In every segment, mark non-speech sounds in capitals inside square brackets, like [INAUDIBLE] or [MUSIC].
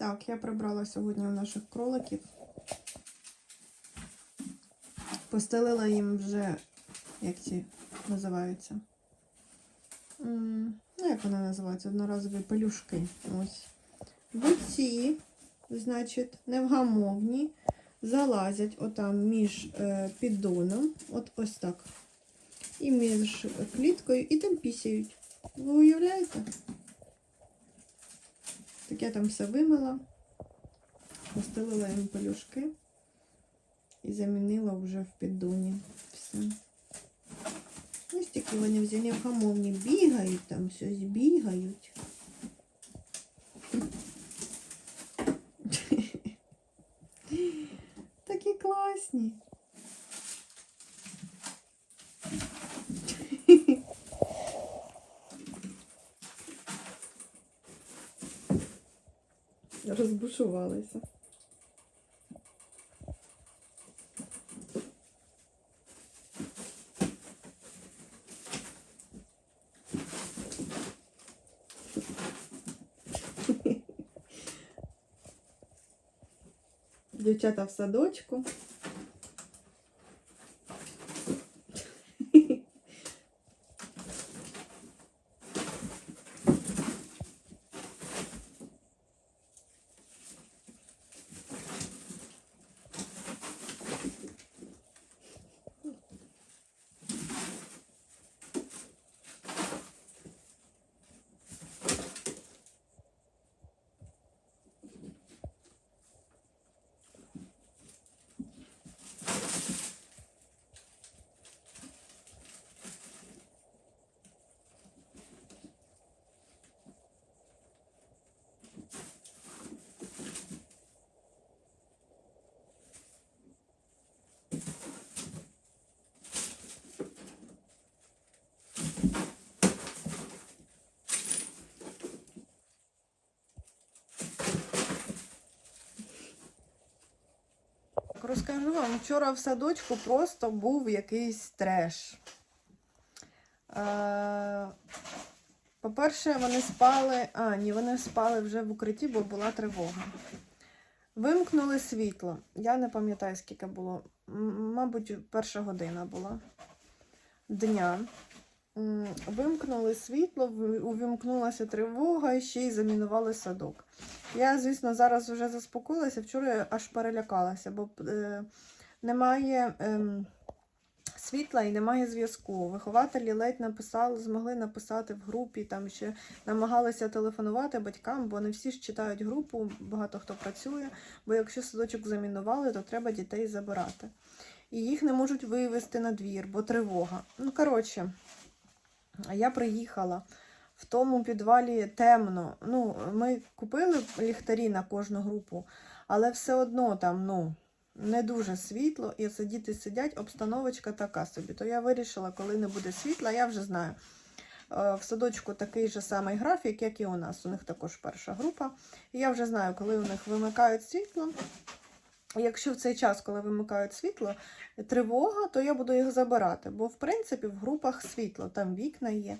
Так, я прибрала сьогодні у наших кроликів. Постелила їм вже, як ці називаються. Ну, як вони називаються? Одноразові пелюшки. Ось. В ці, значить, невгамовні, залазять отам між е, піддоном, от ось так. І між кліткою, і там пісяють. Ви уявляєте? Так я там все вимила, постелила їм пелюшки і замінила вже в піддоні. Все. Ось такі вони взяли хамовні, бігають там, щось бігають. Такі класні. Розбушувалися. Дівчата в садочку. Розкажу вам, вчора в садочку просто був якийсь треш. Е, По-перше, вони спали. А, ні, вони спали вже в укритті, бо була тривога. Вимкнули світло. Я не пам'ятаю, скільки було. Мабуть, перша година була дня. Вимкнули світло, увімкнулася тривога і ще й замінували садок. Я, звісно, зараз вже заспокоїлася. Вчора я аж перелякалася, бо е, немає ем, світла і немає зв'язку. Вихователі ледь написали, змогли написати в групі, там ще намагалися телефонувати батькам, бо не всі ж читають групу, багато хто працює. Бо якщо садочок замінували, то треба дітей забирати. І їх не можуть вивезти на двір, бо тривога. Ну, коротше, я приїхала. В тому підвалі темно. Ну, ми купили ліхтарі на кожну групу, але все одно там, ну, не дуже світло, і це діти сидять, обстановочка така собі. То я вирішила, коли не буде світла, я вже знаю. е, В садочку такий же самий графік, як і у нас. У них також перша група. І я вже знаю, коли у них вимикають світло. Якщо в цей час, коли вимикають світло, тривога, то я буду їх забирати. Бо, в принципі, в групах світло, там вікна є.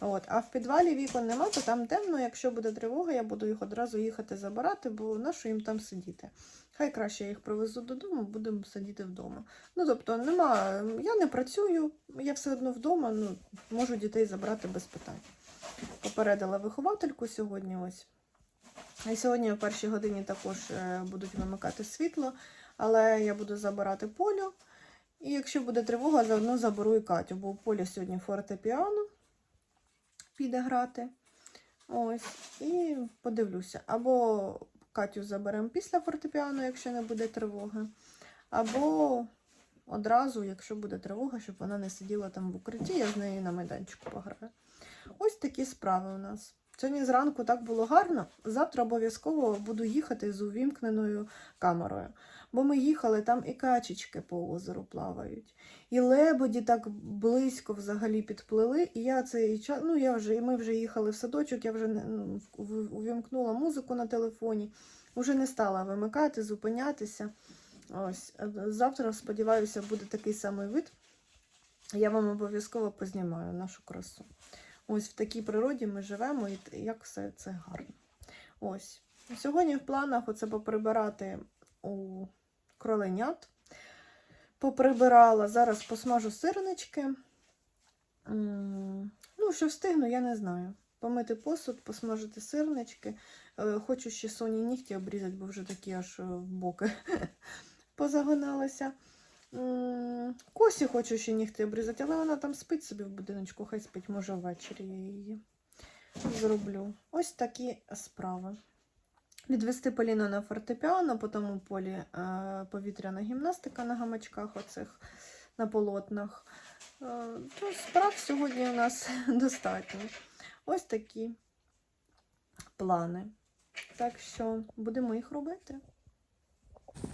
От, а в підвалі вікон нема, то там темно. Якщо буде тривога, я буду їх одразу їхати забирати, бо нащо їм там сидіти. Хай краще я їх привезу додому, будемо сидіти вдома. Ну, тобто, нема, я не працюю, я все одно вдома, ну, можу дітей забрати без питань. Попередила виховательку сьогодні ось. І сьогодні о першій годині також е, будуть вимикати світло, але я буду забирати полю. І якщо буде тривога, заодно заберу і Катю, бо у полі сьогодні фортепіано піде грати. Ось, і подивлюся. Або Катю заберемо після фортепіано, якщо не буде тривоги. Або одразу, якщо буде тривога, щоб вона не сиділа там в укритті, я з нею на майданчику пограю. Ось такі справи у нас. Сьогодні зранку так було гарно. Завтра обов'язково буду їхати з увімкненою камерою. Бо ми їхали, там і качечки по озеру плавають, і лебеді так близько взагалі підплили. І я цей час, ну я вже, і ми вже їхали в садочок, я вже ну, увімкнула музику на телефоні, вже не стала вимикати, зупинятися.Ось е, завтра, сподіваюся, буде такий самий вид. Я вам обов'язково познімаю нашу красу. Ось в такій природі ми живемо, і як все це гарно. Ось. Сьогодні в планах оце поприбирати у кроленят. Поприбирала. Зараз посмажу сирнички. Ну, що встигну, я не знаю. Помити посуд, посмажити сирнички. Е, Хочу ще соні нігті обрізати, бо вже такі аж в боки [LAUGHS] позагоналися. Косі хочу ще нігти обрізати, але вона там спить собі в будиночку, хай спить, може ввечері я її зроблю. Ось такі справи. Відвести Поліну на фортепіано, потім у полі е, повітряна гімнастика на гамачках оцих на полотнах. Е, ну, справ сьогодні у нас [LAUGHS] достатньо. Ось такі плани. Так що будемо їх робити.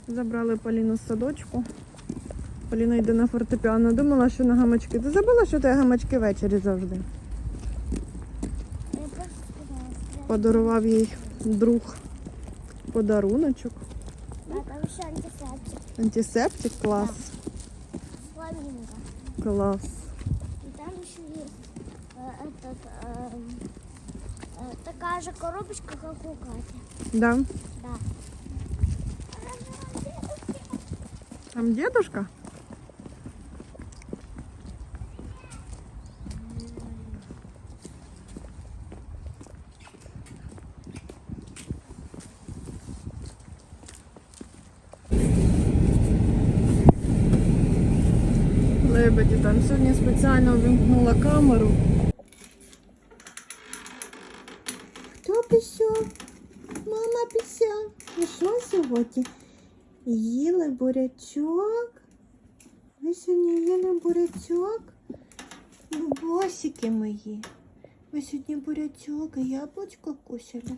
Забрали Поліну з садочку. Поліна йде на фортепіано. Думала, що на гамачки. Ти забула, що ти гамачки ввечері завжди. Я просто сказала, что Подарував їй друг подаруночок. А там еще антисептик. Антисептик клас. Фламинго. Клас. И там еще есть э, этот, эм, э, такая же коробочка, как у Кати. Да. Да. Там дедушка? Лебеді там сьогодні спеціально вимкнула камеру. Хто пішов? Мама пішов. Що сьогодні? Їли бурячок? Ви сьогодні їли бурячок? Босики мої. Ви сьогодні бурячок і яблучко кушали?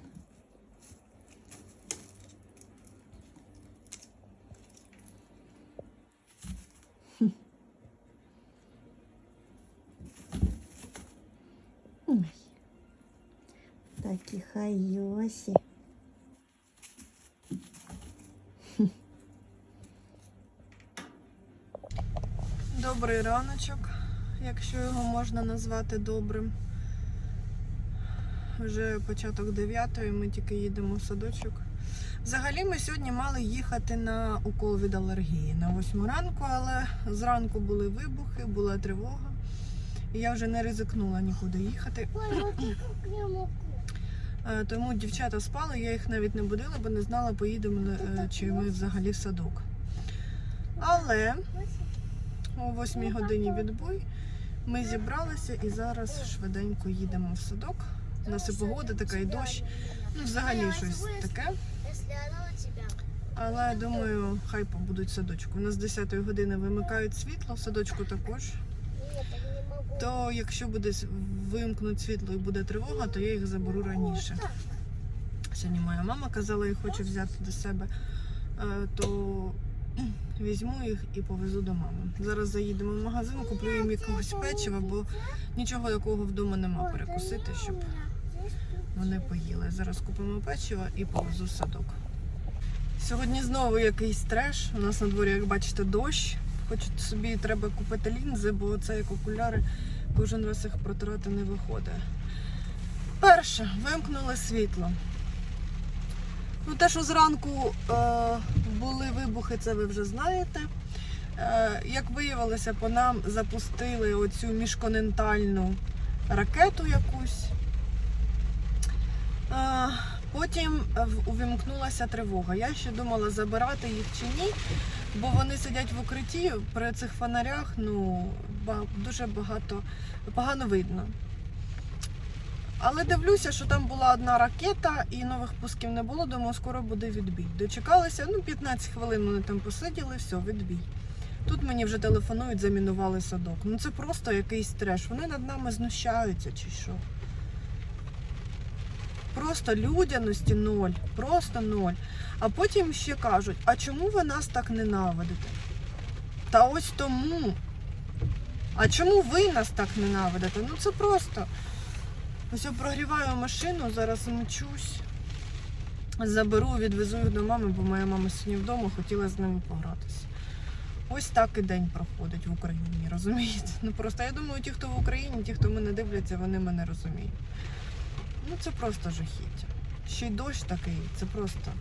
Такі хайосі. Добрий раночок, якщо його можна назвати добрим. Вже початок 9 ми тільки їдемо в садочок. Взагалі ми сьогодні мали їхати на укол від алергії на 8 ранку, але зранку були вибухи, була тривога. І я вже не ризикнула нікуди їхати. Тому дівчата спали, я їх навіть не будила, бо не знала, поїдемо е, чи ми взагалі в садок. Але о 8 годині відбой ми зібралися і зараз швиденько їдемо в садок. У нас і погода така, і дощ. Ну, взагалі щось таке. Але думаю, хай побудуть в садочку. У нас з 10 години вимикають світло, в садочку також. Нет, я не могу. То якщо буде вимкнуть світло і буде тривога, то я їх заберу раніше. Сьогодні моя мама казала, я хочу взяти до себе, е, то візьму їх і повезу до мами. Зараз заїдемо в магазин, куплю їм якогось печива, бо нічого такого вдома нема перекусити, щоб вони поїли. Зараз купимо печиво і повезу в садок. Сьогодні знову якийсь треш. У нас на дворі, як бачите, дощ. Хоч собі треба купити лінзи, бо це як окуляри, кожен раз їх протирати не виходить. Перше, вимкнули світло. Ну, те, що зранку е, були вибухи, це ви вже знаєте. Е, як виявилося, по нам запустили оцю міжконтинентальну ракету якусь. Е, потім увімкнулася тривога. Я ще думала, забирати їх чи ні, бо вони сидять в укритті при цих фонарях, ну, дуже багато, погано видно. Але дивлюся, що там була одна ракета і нових пусків не було, думаю, скоро буде відбій. Дочекалися, ну 15 хвилин вони там посиділи, все, відбій. Тут мені вже телефонують, замінували садок. Ну це просто якийсь треш. Вони над нами знущаються чи що. Просто людяності ноль, просто ноль. А потім ще кажуть, а чому ви нас так ненавидите? Та ось тому. А чому ви нас так ненавидите? Ну це просто. Ось я прогріваю машину, зараз мчусь. Заберу, відвезу їх до мами, бо моя мама сьогодні вдома хотіла з ними погратися. Ось так і день проходить в Україні, розумієте? Ну просто я думаю, ті, хто в Україні, ті, хто мене дивляться, вони мене розуміють. Ну це просто жахіття. ще й дощ такий, це просто.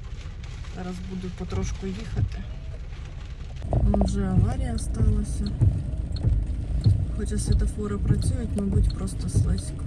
Зараз буду потрошку їхати. Вже аварія сталася. Хоча світофори працюють, мабуть, просто слизько.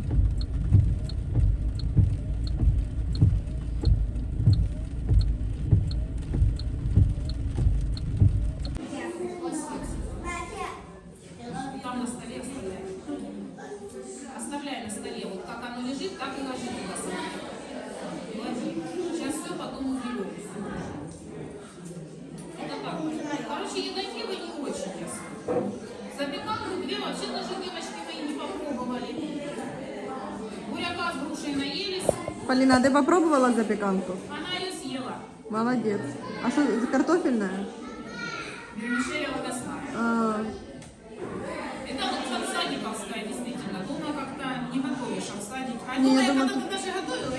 Запеканку две вообще даже девочки мои не попробовали. Буряка с грушей наелись, Поліна, ти попробувала запіканку? она ее съела. Молодець. А що, картофельна? Мишеля водосная. А, Это вот садиковская, действительно. Дома как-то не готовишь, а в садике. А Не, я думаю, когда-то даже готовила.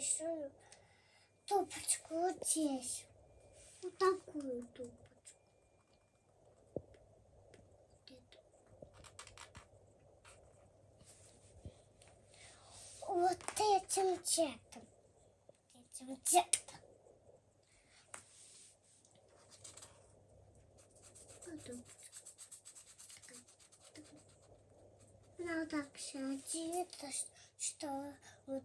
большую тупочку вот здесь. Вот такую тупочку. Вот этим чеком Этим цветом. Надо так садиться, что вот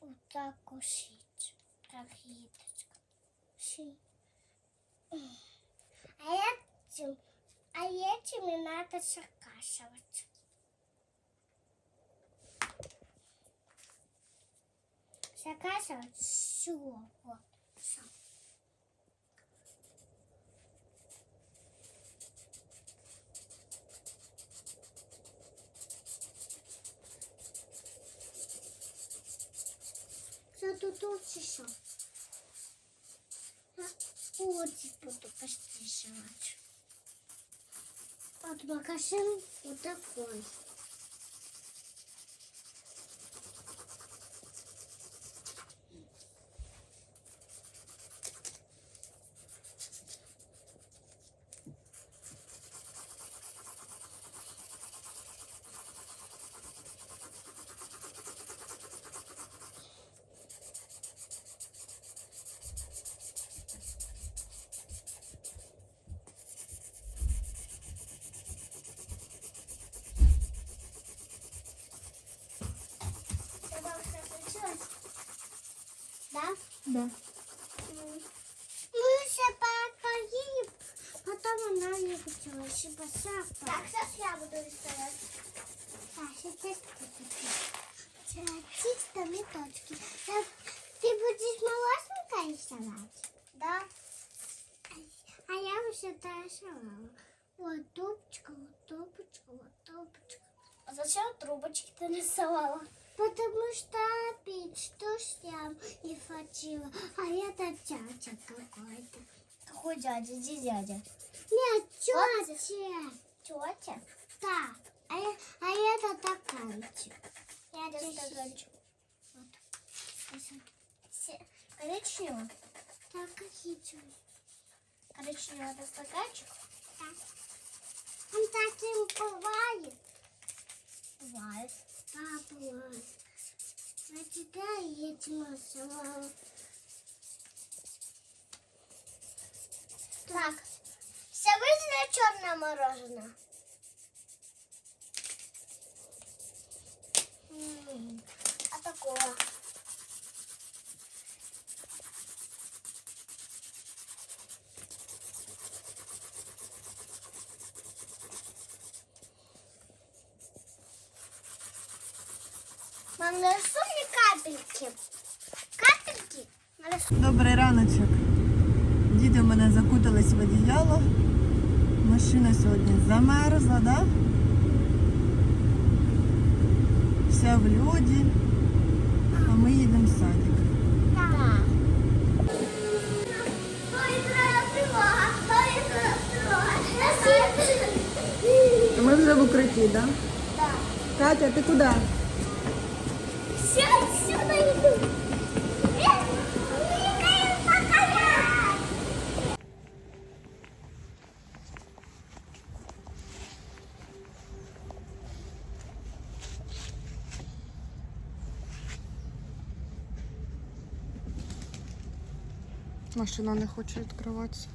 вот так ушить, как ниточка. Ши. А этим, а этими надо закашивать. Закашивать все. Еще. Вот буду постиживать. Вот магазин вот такой. Да? Мы еще поели, потом она не включилась. И посапа. Так, сейчас я буду рисовать. Так, сейчас ты будешь. Чисто методики. Так, Ты будешь молочника рисовать? Да. А я уже дорисовала. Вот трубочка, вот трубочка, вот трубочка. А зачем трубочки ты рисовала? Потому что пить дождям не хватило. А это дядя какой-то. Какой дядя? Где дядя? Нет, тетя. Тетя? Так. А, я- а это стаканчик. Я Здесь стаканчик. Вот. Коричневый? Так, какие Коричневый это стаканчик? Так. Он таким бывает. Бывает. Папа, а тебя едем самого. Так, все видно черное мороженое. А такое. Нарисуй мне капельки. Капельки? Нарисуй. Добрий раночок. Діти в мене закутались в одіяло. Машина сьогодні замерзла, да? Вся в льоді. А ми їдемо в садик. Ми вже в укритті, да? Да. Катя, ти куди? Все, сюда иду. Машина не хоче відкриватися.